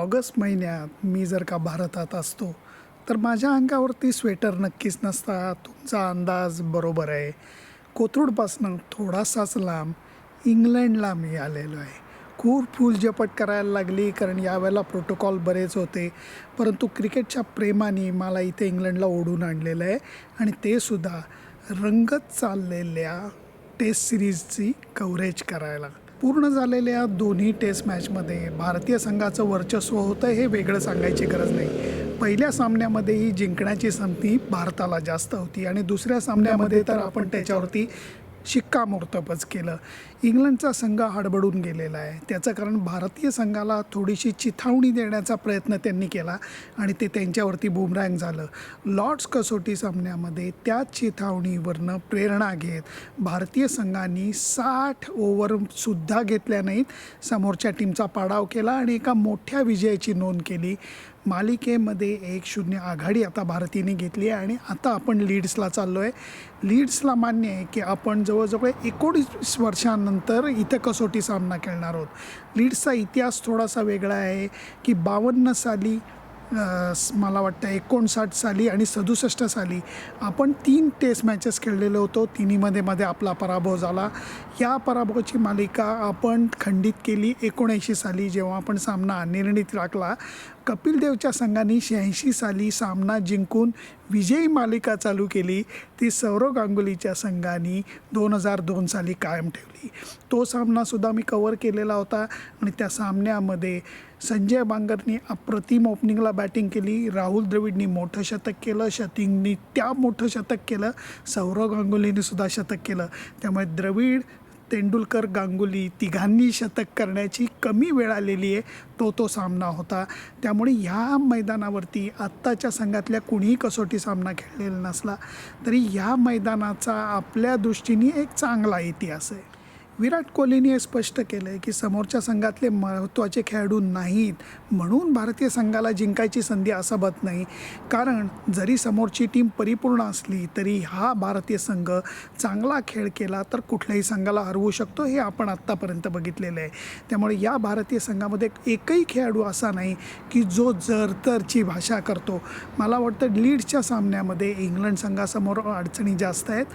August महिन्यात मी जर का भारतात असतो तर माझ्या अंगावरती स्वेटर नक्कीच नसता तुमचा अंदाज बरोबर आहे. कोथरूडपासनं थोडासाच लांब इंग्लंडला मी आलेलो आहे. खूप फुलझपट करायला लागली कारण यावेळेला प्रोटोकॉल बरेच होते. परंतु क्रिकेटच्या प्रेमाने मला इथे इंग्लंडला ओढून आणलेलं आहे. आणि ते सुद्धा रंगत चाललेल्या टेस्ट सिरीजची कव्हरेज करायला. पूर्ण झालेल्या दोन्ही टेस्ट मॅचमध्ये भारतीय संघाचं वर्चस्व होतं हे वेगळं सांगायची गरज नाही. पहिल्या सामन्यामध्येही जिंकण्याची संधी भारताला जास्त होती आणि दुसऱ्या सामन्यामध्ये तर आपण त्याच्यावरती शिक्कामोर्तबच केलं. इंग्लंडचा संघ हडबडून गेलेला आहे. त्याचं कारण भारतीय संघाला थोडीशी चिथावणी देण्याचा प्रयत्न त्यांनी केला आणि ते त्यांच्यावरती बुमरँग झालं. लॉर्ड्स कसोटी सामन्यामध्ये त्याच चिथावणीवरनं प्रेरणा घेत भारतीय संघाने साठ ओव्हरसुद्धा घेतल्या नाहीत. समोरच्या टीमचा पाडाव केला आणि एका मोठ्या विजयाची नोंद केली. मालिकेमध्ये एक शून्य आघाडी आता भारतीने घेतली आहे आणि आता आपण लीड्सला चाललो आहे लीड्सला मान्य आहे की आपण जवळजवळ एकोणीस वर्षांनंतर इथं कसोटी सामना खेळणार आहोत. लीड्सचा इतिहास थोडासा वेगळा आहे की बावन्न साली मला वाटतं एकोणसाठ साली आणि सदुसष्ट साली आपण तीन टेस्ट मॅचेस खेळलेलो होतो. तिन्हीमध्ये मध्ये आपला पराभव झाला. या पराभवाची मालिका आपण खंडित केली एकोणऐंशी साली जेव्हा आपण सामना अनिर्णित राखला. कपिल देवच्या संघाने शहाऐंशी साली सामना जिंकून विजयी मालिका चालू केली. ती सौरव गांगुलीच्या संघाने दोन हजार दोन साली कायम ठेवली. तो सामनासुद्धा मी कवर केलेला होता आणि त्या सामन्यामध्ये संजय बांगरनी अप्रतिम ओपनिंगला बॅटिंग केली. राहुल द्रविडनी मोठं शतक केलं. शतिंगनी त्या मोठं शतक केलं. सौरव गांगुलीने सुद्धा शतक केलं. त्यामुळे द्रविड तेंडुलकर गांगुली तिघांनी शतक करण्याची कमी वेळ आलेली आहे तो तो सामना होता. त्यामुळे ह्या मैदानावरती आत्ताच्या संघातल्या कुणीही कसोटी सामना खेळलेला नसला तरी ह्या मैदानाचा आपल्या दृष्टीने एक चांगला इतिहास आहे. विराट कोहलीने हे स्पष्ट केलं आहे की समोरच्या संघातले महत्त्वाचे खेळाडू नाहीत. म्हणून भारतीय संघाला जिंकायची संधी असबत नाही. कारण जरी समोरची टीम परिपूर्ण असली तरी हा भारतीय संघ चांगला खेळ केला तर कुठल्याही संघाला हरवू शकतो हे आपण आत्तापर्यंत बघितलेलं आहे. त्यामुळे या भारतीय संघामध्ये एकही खेळाडू असा नाही की जो जरतरची भाषा करतो. मला वाटतं लीड्सच्या सामन्यामध्ये इंग्लंड संघासमोर अडचणी जास्त आहेत.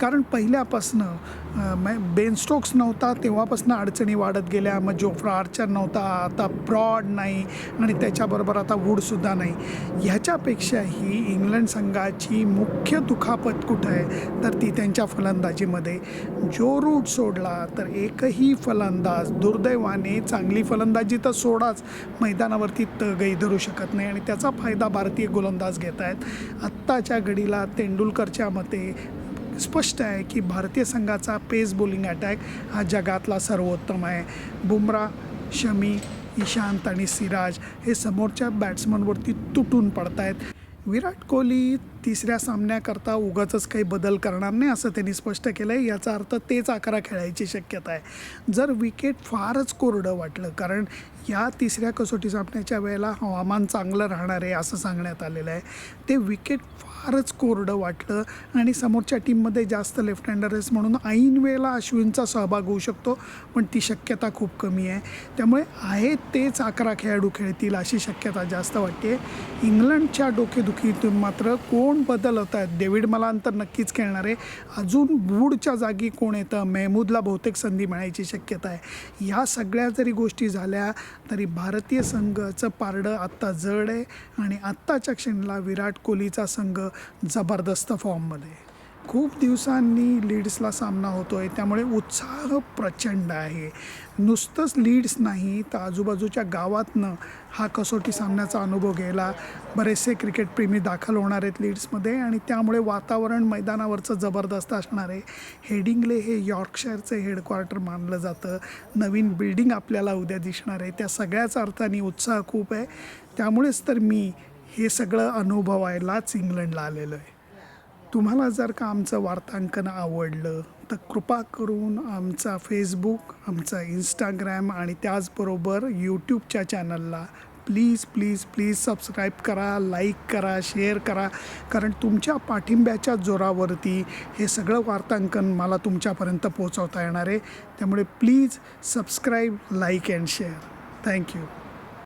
कारण पहिल्यापासनं बेन स्टोक्स नव्हता तेव्हापासून अडचणी वाढत गेल्या. मग जोफ्रा आर्चर नव्हता. आता ब्रॉड नाही आणि त्याच्याबरोबर आता वूडसुद्धा नाही. ह्याच्यापेक्षाही इंग्लंड संघाची मुख्य दुखापत कुठं आहे? तर ती त्यांच्या फलंदाजीमध्ये. जो रूट सोडला तर एकही फलंदाज दुर्दैवाने चांगली फलंदाजी तर सोडाच. मैदानावरती तगही धरू शकत नाही आणि त्याचा फायदा भारतीय गोलंदाज घेत आहेत. आत्ताच्या घडीला तेंडुलकरच्या मते स्पष्ट आहे की भारतीय संघाचा पेस बॉलिंग अटॅक हा जगातला सर्वोत्तम आहे. बुमरा शमी ईशांत आणि सिराज हे समोरच्या बॅट्समनवरती तुटून पडत आहेत विराट कोहली तिसऱ्या सामन्याकरता उगाचच काही बदल करणार नाही असं त्यांनी स्पष्ट केलं आहे याचा अर्थ तेच आकारा खेळायची शक्यता आहे. जर विकेट फारच कोरडं वाटलं कारण या तिसऱ्या कसोटी सामन्याच्या वेळेला हवामान चांगलं राहणार आहे असं सांगण्यात आलेलं आहे. ते विकेट फारच कोरडं वाटलं. आणि समोरच्या टीममध्ये जास्त लेफ्ट हँडर्स म्हणून ऐन वेळेला अश्विनचा सहभाग होऊ शकतो पण ती शक्यता खूप कमी आहे. त्यामुळे आहे तेच अकरा खेळाडू खेळतील अशी शक्यता जास्त वाटते. इंग्लंडच्या डोकेदुखीतून मात्र कोण बदल होत आहेत? डेव्हिड मलान तर नक्कीच खेळणार आहे. अजून वूडच्या जागी कोण येतं? मेहमूदला बहुतेक संधी मिळायची शक्यता आहे. ह्या सगळ्या जरी गोष्टी झाल्या तरी भारतीय संघाचं पारडं आत्ता जड आहे. आणि आत्ताच्या क्षणाला विराट कोहलीचा संघ जबरदस्त फॉर्ममध्ये. खूप दिवसांनी लीड्सला सामना होतो आहे त्यामुळे उत्साह प्रचंड आहे. नुसतंच लीड्स नाही तर आजूबाजूच्या गावातनं हा कसोटी सामन्याचा अनुभव घ्यायला बरेचसे क्रिकेटप्रेमी दाखल होणार आहेत लीड्समध्ये आणि त्यामुळे वातावरण मैदानावरचं जबरदस्त असणार आहे. हेडिंगले हे यॉर्कशायरचं हेडक्वार्टर मानलं जातं. नवीन बिल्डिंग आपल्याला उद्या दिसणार आहे. त्या सगळ्याच अर्थाने उत्साह खूप आहे. त्यामुळेच तर मी हे सगळं अनुभवायलाच इंग्लंडला आलेलो आहे. तुम्हाला जर का आमचं वार्तांकन आवडलं तर कृपा करून आमचा फेसबुक आमचा इंस्टाग्राम आणि त्याचबरोबर यूट्यूबच्या चॅनलला प्लीज प्लीज प्लीज सबस्क्राईब करा लाईक करा शेअर करा. कारण तुमच्या पाठिंब्याच्या जोरावरती हे सगळं वार्तांकन मला तुमच्यापर्यंत पोहोचवता येणार आहे. त्यामुळे please subscribe like and share thank you